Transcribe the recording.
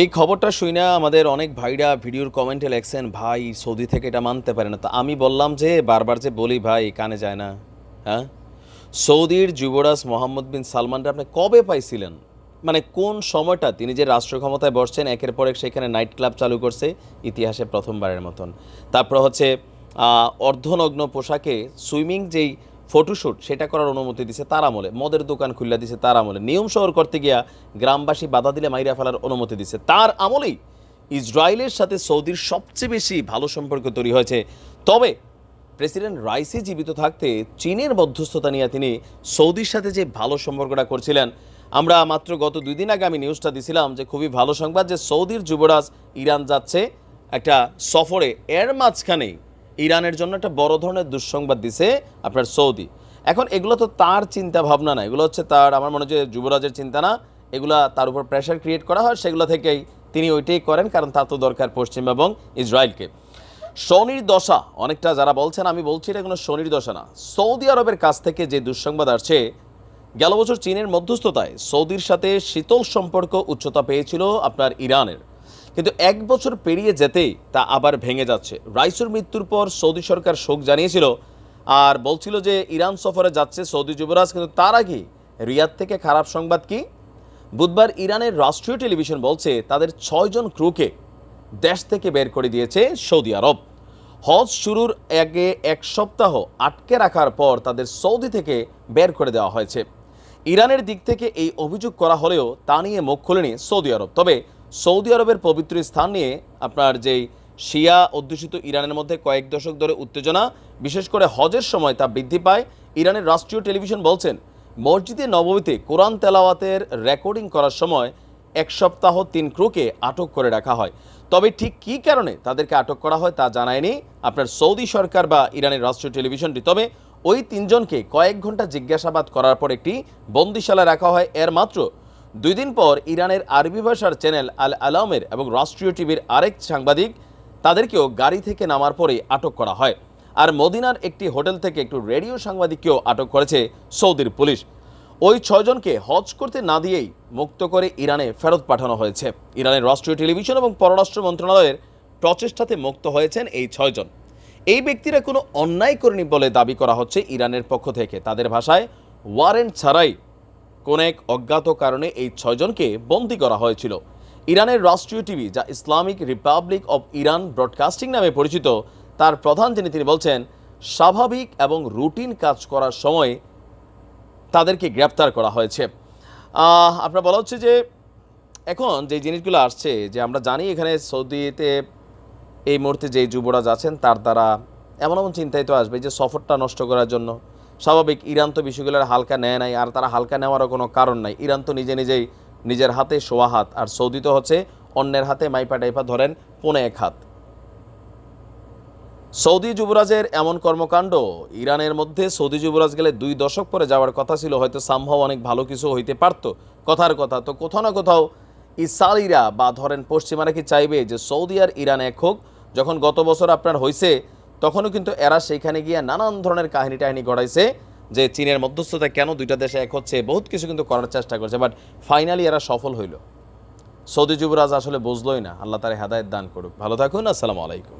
এই খবরটা শুই না আমাদের অনেক ভাইরা ভিডিওর কমেন্টে লেখছেন, ভাই, সৌদি থেকে এটা মানতে পারে না। তো আমি বললাম যে, বারবার যে বলি, ভাই, কানে যায় না। হ্যাঁ? সৌদির যুবরাজ মোহাম্মদ বিন সালমানরা আপনি কবে পাইছিলেন? মানে কোন সময়টা? তিনি যে রাষ্ট্র ক্ষমতায় বসছেন, একের পর এক সেখানে নাইট ক্লাব চালু করছে, ইতিহাসে প্রথমবারের মতন। তারপর হচ্ছে অর্ধনগ্ন পোশাকে সুইমিং যেই ফটোশ্যুট সেটা করার অনুমতি দিছে তার আমলে মদের দোকান খুল্লা দিছে তার আমলে নিয়ম শহর করতে গিয়া গ্রামবাসী বাধা দিলে মাইরা ফেলার অনুমতি দিছে। তার আমলেই ইসরায়েলের সাথে সৌদির সবচেয়ে বেশি ভালো সম্পর্ক তৈরি হয়েছে। তবে প্রেসিডেন্ট রাইসি জীবিত থাকতে চীনের মধ্যস্থতা নিয়ে তিনি সৌদির সাথে যে ভালো সম্পর্কটা করছিলেন। আমরা মাত্র গত দুই দিন আগে আমি নিউজটা দিছিলাম যে খুবই ভালো সংবাদ যে সৌদির যুবরাজ ইরান যাচ্ছে একটা সফরে। এর মাঝখানেই ইরানের জন্য একটা বড় ধরনের দুঃসংবাদ দিছে আপনার সৌদি। এখন এগুলো তো তার চিন্তা ভাবনা না, এগুলো হচ্ছে তার, আমার মনে হচ্ছে যুবরাজের চিন্তা না, এগুলা তার উপর প্রেশার ক্রিয়েট করা হয়, সেগুলো থেকেই তিনি ওইটাই করেন, কারণ তার তো দরকার পশ্চিম এবং ইসরায়েলকে। শনির দশা, অনেকটা যারা বলছেন, আমি বলছি এটা কোনো শনির দশা না। সৌদি আরবের কাছ থেকে যে দুঃসংবাদ আসছে, গেল বছর চীনের মধ্যস্থতায় সৌদির সাথে শীতল সম্পর্ক উচ্চতা পেয়েছিল আপনার ইরানের। কিন্তু এক বছর পেরিয়ে যেতেই তা আবার ভেঙে যাচ্ছে। রাইসুর মৃত্যুর পর সৌদি সরকার শোক জানিয়েছিল আর বলছিল যে ইরান সফরে যাচ্ছে সৌদি যুবরাজ, কিন্তু তার আগে রিয়াদ থেকে খারাপ সংবাদ কি? বুধবার ইরানের রাষ্ট্রীয় টেলিভিশন বলছে তাদের ছয়জন ক্রুকে দেশ থেকে বের করে দিয়েছে সৌদি আরব। হজ শুরুর আগে এক সপ্তাহ আটকে রাখার পর তাদের সৌদি থেকে বের করে দেওয়া হয়েছে। ইরানের দিক থেকে এই অভিযোগ করা হলেও তা নিয়ে মুখ খোলেনি সৌদি আরব। তবে সৌদি আরবের পবিত্র স্থান নিয়ে আপনার যেই শিয়া অধ্যুষিত ইরানের মধ্যে কয়েক দশক ধরে উত্তেজনা, বিশেষ করে হজের সময় তা বৃদ্ধি পায়, ইরানের রাষ্ট্রীয় টেলিভিশন বলছেন, মসজিদে নবমীতে কোরআন তেলাওয়াতের রেকর্ডিং করার সময় এক সপ্তাহ তিন ক্রুকে আটক করে রাখা হয়। তবে ঠিক কী কারণে তাদেরকে আটক করা হয় তা জানায়নি আপনার সৌদি সরকার বা ইরানের রাষ্ট্রীয় টেলিভিশনটি। তবে ওই তিনজনকে কয়েক ঘণ্টা জিজ্ঞাসাবাদ করার পর একটি বন্দিশালা রাখা হয়, এর মাত্র দুই দিন পর ইরানের আরবি ভাষার চ্যানেল আল আলামের এবং রাষ্ট্রীয় টিভির আরেক সাংবাদিক তাদেরকেও গাড়ি থেকে নামার পরে আটক করা হয়। আর মদিনার একটি হোটেল থেকে একটু রেডিও সাংবাদিককেও আটক করেছে সৌদির পুলিশ। ওই ছয়জনকে হজ করতে না দিয়েই মুক্ত করে ইরানে ফেরত পাঠানো হয়েছে। ইরানের রাষ্ট্রীয় টেলিভিশন এবং পররাষ্ট্র মন্ত্রণালয়ের প্রচেষ্টাতে মুক্ত হয়েছেন এই ছয়জন। এই ব্যক্তিরা কোনো অন্যায় করেনি বলে দাবি করা হচ্ছে ইরানের পক্ষ থেকে। তাদের ভাষায় ওয়ারেন্ট ছাড়াই কোন এক অজ্ঞাত কারণে এই ছয়জনকে বন্দী করা হয়েছিল। ইরানের রাষ্ট্রীয় টিভি যা Islamic republic of Iran broadcasting নামে পরিচিত, তার প্রধান যিনি, তিনি বলছেন, স্বাভাবিক এবং রুটিন কাজ করার সময় তাদেরকে গ্রেপ্তার করা হয়েছে। আপনার বলা হচ্ছে যে এখন যে জিনিসগুলো আসছে, যে আমরা জানি এখানে সৌদিতে এই মুহূর্তে যে যুবরাজ আছেন, তার দ্বারা এমন এমন চিন্তাই তো আসবে যে সফরটা নষ্ট করার জন্য। স্বাভাবিক, ইরান তো বিষয়গুলোর হালকা নেয় নাই, আর তারা হালকা নেওয়ারও কোনো কারণ নাই। ইরান তো নিজে নিজেই নিজের হাতে সোয়া হাত, আর সৌদি তো হচ্ছে অন্যের হাতে মাইপা টাইপা ধরেন পনে এক হাত। সৌদি যুবরাজের এমন কর্মকাণ্ড, ইরানের মধ্যে সৌদি যুবরাজ গেলে দুই দশক পরে যাওয়ার কথা ছিল, হয়তো সম্ভব অনেক ভালো কিছু হইতে পারতো। কথার কথা, তো কোথাও না কোথাও ইসালিরা বা ধরেন পশ্চিমারা কি চাইবে যে সৌদি আর ইরান এক হোক? যখন গত বছর আপনার হয়েছে তখনও কিন্তু এরা সেইখানে গিয়ে নানান ধরনের কাহিনী টাহিনী গড়াইছে যে চীনের মধ্যস্থতা কেন দুইটা দেশে এক হচ্ছে, বহুত কিছু কিন্তু করার চেষ্টা করছে বাট ফাইনালি এরা সফল হইল। সৌদি যুবরাজ আসলে বুঝলোই না, আল্লাহ তার হেদায়ত দান করুক। ভালো থাকুন, আসসালামু আলাইকুম।